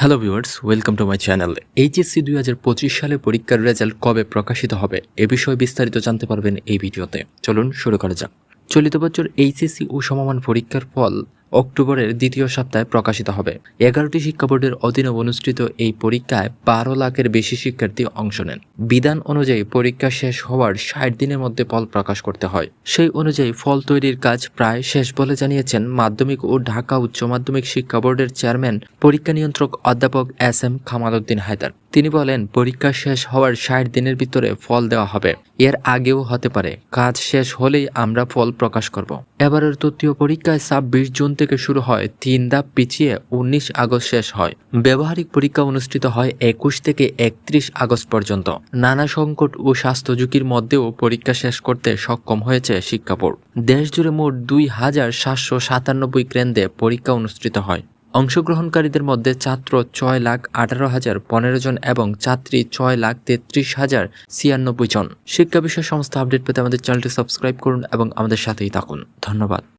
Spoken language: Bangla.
Hello viewers welcome to my channel HSC দুই হাজার পঁচিশ সালে পরীক্ষার রেজাল্ট কবে প্রকাশিত হবে? এ বিষয়ে বিস্তারিত জানতে পারবেন এই ভিডিওতে। চলুন শুরু করা যাক। চলিত বছর এইচএসসি ও সমমান পরীক্ষার ফল অক্টোবরের দ্বিতীয় সপ্তাহে প্রকাশিত হবে। এগারোটি শিক্ষা বোর্ডের অধীনে অনুষ্ঠিত এই পরীক্ষায় বারো লাখের বেশি শিক্ষার্থী অংশ নেন। বিধান অনুযায়ী পরীক্ষা শেষ হওয়ার ষাট দিনের মধ্যে ফল প্রকাশ করতে হয়। সেই অনুযায়ী ফল তৈরির কাজ প্রায় শেষ বলে জানিয়েছেন মাধ্যমিক ও ঢাকা উচ্চ মাধ্যমিক শিক্ষা বোর্ডের চেয়ারম্যান, পরীক্ষা নিয়ন্ত্রক অধ্যাপক এস এম কামাল উদ্দিন হায়দার। তিনি বলেন, পরীক্ষা শেষ হওয়ার ষাট দিনের ভিতরে ফল দেওয়া হবে। এর আগেও হতে পারে। কাজ শেষ হলেই আমরা ফল প্রকাশ করব। এবারের তৃতীয় পরীক্ষায় ছাব্বিশ জুন থেকে শুরু হয় তিন ধাপ পিছিয়ে উনিশ আগস্ট শেষ হয়। ব্যবহারিক পরীক্ষা অনুষ্ঠিত হয় একুশ থেকে একত্রিশ আগস্ট পর্যন্ত। নানা সংকট ও স্বাস্থ্য ঝুঁকির মধ্যেও পরীক্ষা শেষ করতে সক্ষম হয়েছে শিক্ষা বোর্ড। দেশ জুড়ে মোট দুই হাজার সাতশো সাতানব্বই কেন্দ্রে পরীক্ষা অনুষ্ঠিত হয়। অংশগ্রহণকারীদের মধ্যে ছাত্র ছয় লাখ আঠারো হাজার পনেরো জন এবং ছাত্রী ছয় লাখ তেত্রিশ হাজার ছিয়ানব্বই জন। শিক্ষা বিষয় সংস্থা আপডেট পেতে আমাদের চ্যানেলটি সাবস্ক্রাইব করুন এবং আমাদের সাথেই থাকুন। ধন্যবাদ।